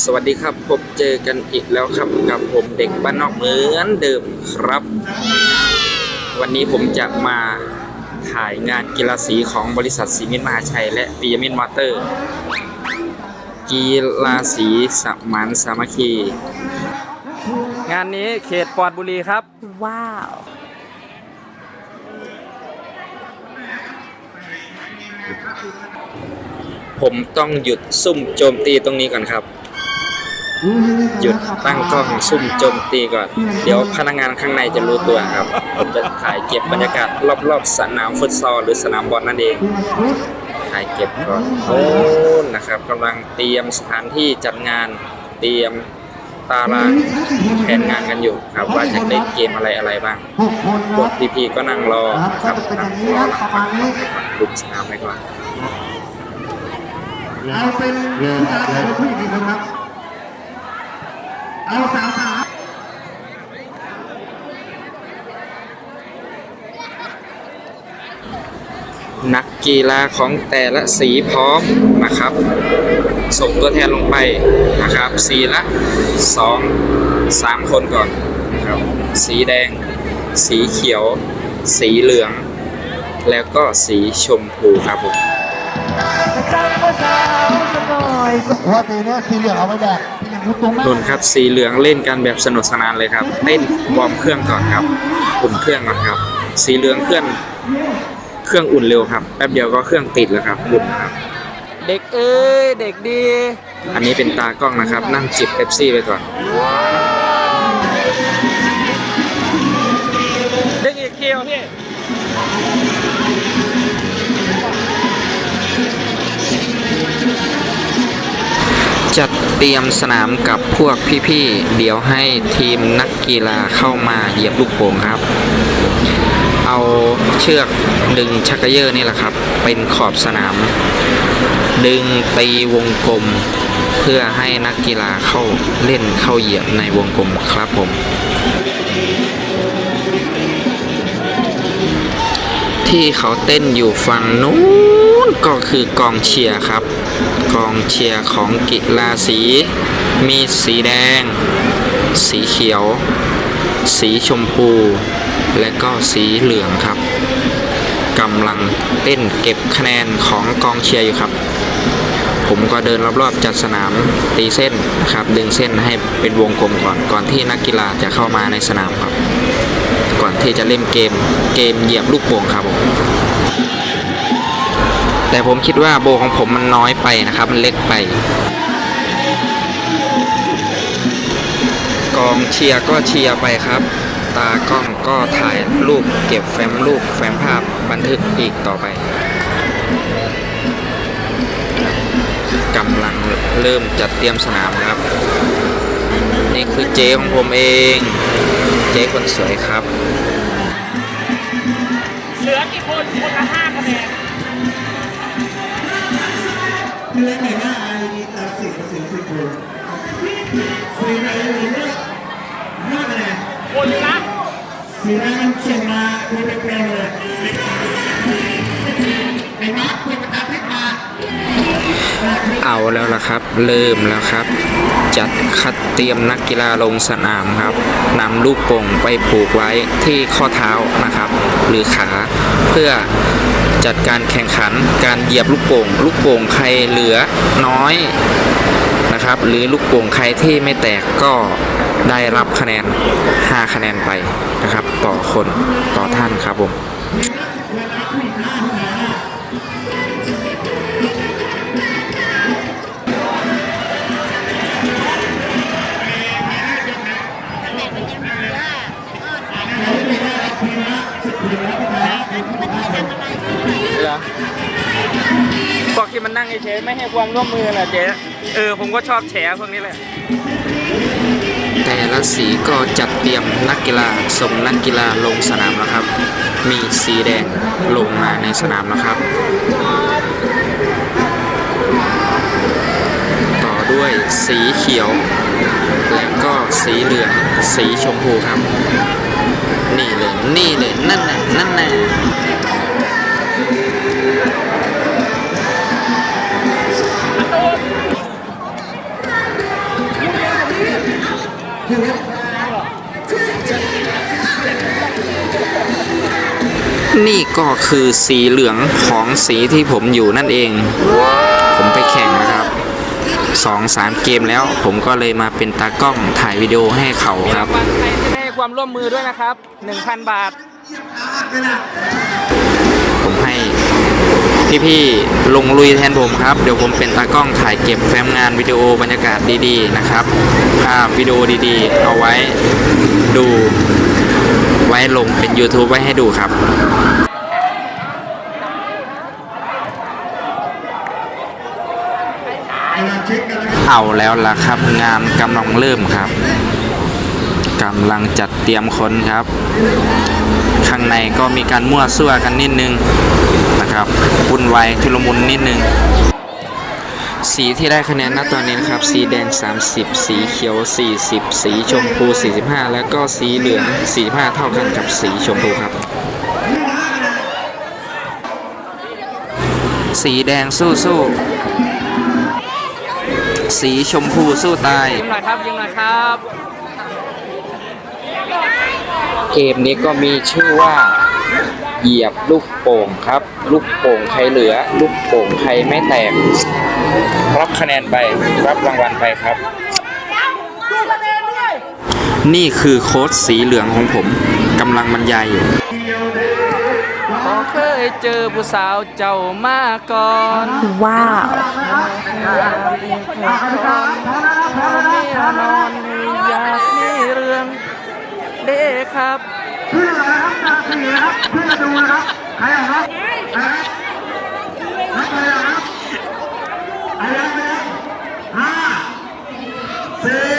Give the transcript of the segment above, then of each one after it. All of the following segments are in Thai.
สวัสดีครับพบเจอกันอีกแล้วครับกับผมเด็กบ้านนอกเหมือนเดิมครับ วันนี้ผมจะมาถ่ายงานกีฬาสีของบริษัทสีมิตรมหาชัย และปียมิตรมอเตอร์ กีฬาสีสมานสามัคคี งานนี้เขตปอดบุรีครับ ว้าว ผมต้องหยุดซุ่มโจมตีตรงนี้ก่อนครับ หยุดตั้งกล้องซุ่มโจมตีก่อน เดี๋ยวพนักงานข้างในจะรู้ตัวครับ ผมจะถ่ายเก็บบรรยากาศรอบๆสนามฟุตซอลหรือสนามบอลนั่นเอง ถ่ายเก็บก่อนโอ้นะครับกำลังเตรียมสถานที่จัดงานเตรียมตารางแผนงานกันอยู่ครับว่าจะเล่นเกมอะไรอะไรบ้างพวกพี่ๆก็นั่งรอครับนอย่งรอรุ่สนามไปก่อนเอาเป็นผู้ชายหรือผู้หญิงดีครับ เอาสาวสานักกีฬาของแต่ละสีพร้อมนะครับ ส่งตัวแทนลงไปนะครับ สีละสองสามคนก่อนครับ สีแดง สีเขียว สีเหลือง แล้วก็สีชมพูครับผมพราะว่าปีนี้สีเหลืองเอาไว้แดก สีเหลืองยุบตรงหน้านุ่นครับสีเหลืองเล่นกันแบบสนุกสนานเลยครับเต้นวอร์มเครื่องก่อนครับอุ่นเครื่องก่อนครับ สีเหลืองเครื่องเครื่องอุ่นเร็วครับแป๊บเดียวก็เครื่องติดแล้วครับอุ่นครับ เด็กเอ้ยเด็กดี อันนี้เป็นตากล้องนะครับ นั่งจิบเป๊ปซี่ไปก่อน จัดเตรียมสนามกับพวกพี่ๆ เดี๋ยวให้ทีมนักกีฬาเข้ามาเหยียบลูกโป่งครับ เอาเชือกดึงชักเกยอร์นี่แหละครับ เป็นขอบสนาม ดึงตีวงกลม เพื่อให้นักกีฬาเข้าเล่นเข้าเหยียบในวงกลมครับผม ที่เขาเต้นอยู่ฝั่งนู้นก็คือกองเชียร์ครับ กองเชียร์ของกีฬาสี มีสีแดง สีเขียว สีชมพู และก็สีเหลืองครับกำลังเต้นเก็บคะแนนของกองเชียร์อยู่ครับ ผมก็เดินรอบๆจัดสนามตีเส้นนะครับ ดึงเส้นให้เป็นวงกลมก่อนก่อนที่นักกีฬาจะเข้ามาในสนามครับ ก่อนที่จะเล่นเกมเกมเหยียบลูกโป่งครับผม แต่ผมคิดว่าโบของผมมันน้อยไปนะครับ มันเล็กไป กองเชียร์ก็เชียร์ไปครับ ตากล้องก็ถ่ายรูปเก็บแฟ้มรูปแฟ้มภาพบันทึกอีกต่อไปกำลังเริ่มจัดเตรียมสนามครับ นี่คือเจของผมเอง เจคนสวยครับ เหลือกี่คนคนละห้าคะแนน เล่นในหน้าไอ้นี่ตัดสิบสิบสิบคนสีไหนสีเลือกห้าคะแนนคนละสีแดงส่งมาดูเป็นเพลงเลยไอ้นักเป็นประจำที่มาเอาแล้วล่ะครับ เริ่มแล้วครับ จัดคัดเตรียมนักกีฬาลงสนามครับนำลูกโป่งไปผูกไว้ที่ข้อเท้านะครับ หรือขาเพื่อ จัดการแข่งขันการเหยียบลูกโป่ง ลูกโป่งใครเหลือน้อยนะครับ หรือลูกโป่งใครที่ไม่แตกก็ได้รับคะแนน 5 คะแนนไปนะครับ ต่อคนต่อท่านครับผม ที่มันนั่งเฉยไม่ให้ความร่วมมือแหละเจ๊เออผมก็ชอบแฉพวกนี้แหละแต่ละสีก็จัดเตรียมนักกีฬาส่งนักกีฬาลงสนามแล้วครับ มีสีแดงลงมาในสนามแล้วครับ ต่อด้วยสีเขียว และก็สีเหลืองสีชมพูครับ นี่เลยนี่เลยนั่นแหละนั่นแหละ นี่ก็คือสีเหลืองของสีที่ผมอยู่นั่นเอง ผมไปแข่งนะครับสองสามเกมแล้ว ผมก็เลยมาเป็นตากล้องถ่ายวิดีโอให้เขาครับให้ความร่วมมือด้วยนะครับ 1,000 บาท พี่ๆลงลุยแทนผมครับ เดี๋ยวผมเป็นตากล้องถ่ายเก็บแฟ้มงานวิดีโอบรรยากาศดีๆนะครับภาพวิดีโอดีๆ เอาไว้ดู ไว้ลงเป็น YouTube ไว้ให้ดูครับเวลาเช็คกันนะครับเอาแล้วล่ะครับงานกำลังเริ่มครับ กำลังจัดเตรียมคนครับ ข้างในก็มีการมั่วซั่วกันนิดนึงนะครับวุ่นวายชุลมุนนิดนึง สีที่ได้คะแนนณตอนนี้นะครับ สีแดง 30 สีเขียว 40 สีชมพู 45 แล้วก็สีเหลือง 45 เท่ากันกับสีชมพูครับสีแดงสู้สู้ สีชมพูสู้ตายยิ้มหน่อยครับยิ้มหน่อยครับ เกมนี้ก็มีชื่อว่าเหยียบลูกโป่งครับ ลูกโป่งใครเหลือ ลูกโป่งใครไม่แตก รับคะแนนไป รับรางวัลไปครับ นี่คือโค้ดสีเหลืองของผมกำลังบรรยายอยู่ขอเคยเจอผู้สาวเจ้ามาก่อน ว้าว ไม่นอนอยากมีเรื่อง เด้ครับชื่ออะไรครับชื่อนะครับชื่อดูนะครับใครอะครับใครครับใครอะครับใครอะครับห้าสี่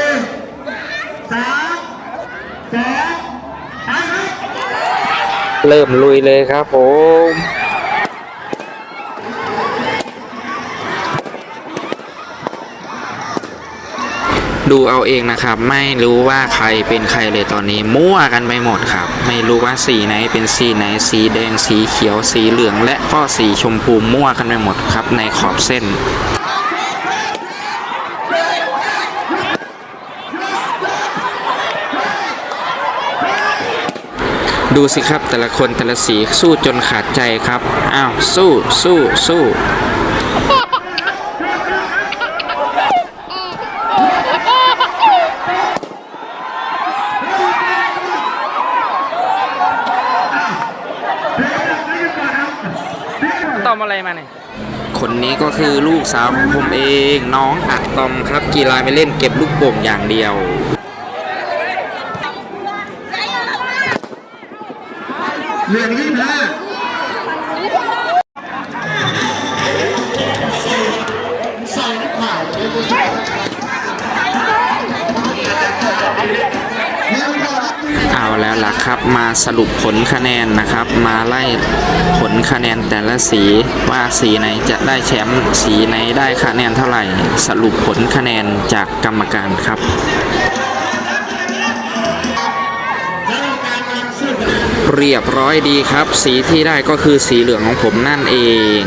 สามสองไปครับเริ่มลุยเลยครับผม ดูเอาเองนะครับ ไม่รู้ว่าใครเป็นใครเลยตอนนี้ มั่วกันไปหมดครับ ไม่รู้ว่าสีไหนเป็นสีไหน สีแดงสีเขียวสีเหลือง และก็สีชมพูมั่วกันไปหมดครับ ในขอบเส้นดูสิครับแต่ละคนแต่ละสีสู้จนขาดใจครับ อ้าว สู้สู้สู้ อมอะไรมาเนี่ยคนนี้ก็คือลูกสาวของผมเองน้องอะตอมครับ กีฬาไม่เล่นเก็บลูกโป่งอย่างเดียวเหลืองยี่สิบห้าาแล้วล่ะครับ มาสรุปผลคะแนนนะครับ มาไล่ผลคะแนนแต่ละสีว่าสีไหนจะได้แชมป์สีไหนได้คะแนนเท่าไหร่ สรุปผลคะแนนจากกรรมการครับเรียบร้อยดีครับ สีที่ได้ก็คือสีเหลืองของผมนั่นเอง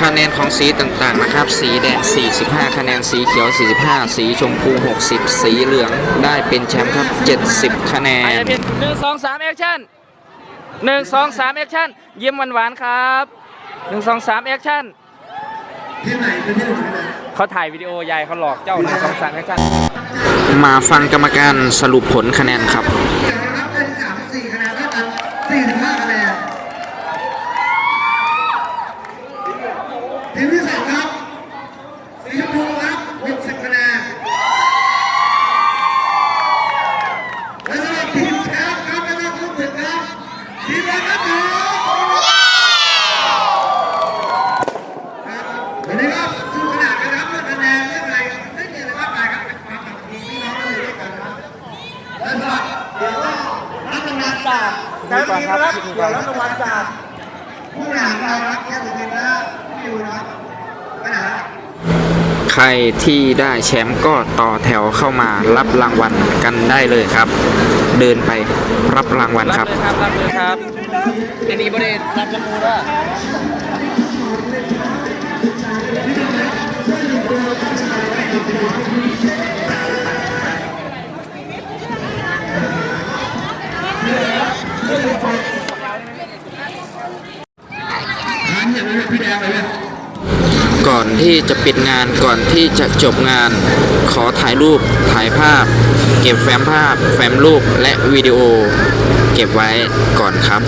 คะแนนของสีต่างๆนะครับ สีแดง 45 คะแนน สีเขียว 45 สีชมพู 60 สีเหลืองได้เป็นแชมป์ครับ 70 คะแนไอ้นเพียนหนึ่งสองสามแอคชั่นหนึ่งสองสามแอคชั่นยิ้มหวานๆครับหนึ่งสองสามแอคชั่นที่ไหนเป็นที่ไหนนะเขาถ่ายวิดีโอยายเขาหลอกเจ้าหนึ่งสองสามแอคชั่นมาฟังกรรมการสรุปผลคะแนนครับอย่างนะครับเป็นสามสี่คะแนนเท่ากันสี่สิบห้าคะแนนทีมที่สามครับสีชมพูครับหกสิบคะแนนและสำหรับทีมแชมป์ครับไม่ต้องพูดถึงครับทีมแรกครับผมครับวันนี้ครับสู้ขนาดกันครับเรื่องคะแนนเรื่องอะไรไม่มีอะไรมากมายครับเป็นความสามัคคีพี่น้องที่อยู่ด้วยกันครับและสำหรับเดี๋ยวก็รับรางวัลจากแต่ละทีมนะค รับเดี๋ยวรับรางวัลจากผู้บริหารเราครับแค่สุดทีมนะพี่อยู่นะครับไปไหนฮะใครที่ได้แชมป์ก็ต่อแถวเข้ามารับรางวัลกันได้เลยครับ เดินไปรับรางวัลรัครับเลยครับรับเลยครับเดนีบริษรับละมูด้วย จะปิดงานก่อนที่จะจบงาน ขอถ่ายรูปถ่ายภาพ เก็บแฟ้มภาพ แฟ้มรูปและวิดีโอ เก็บไว้ก่อนครับ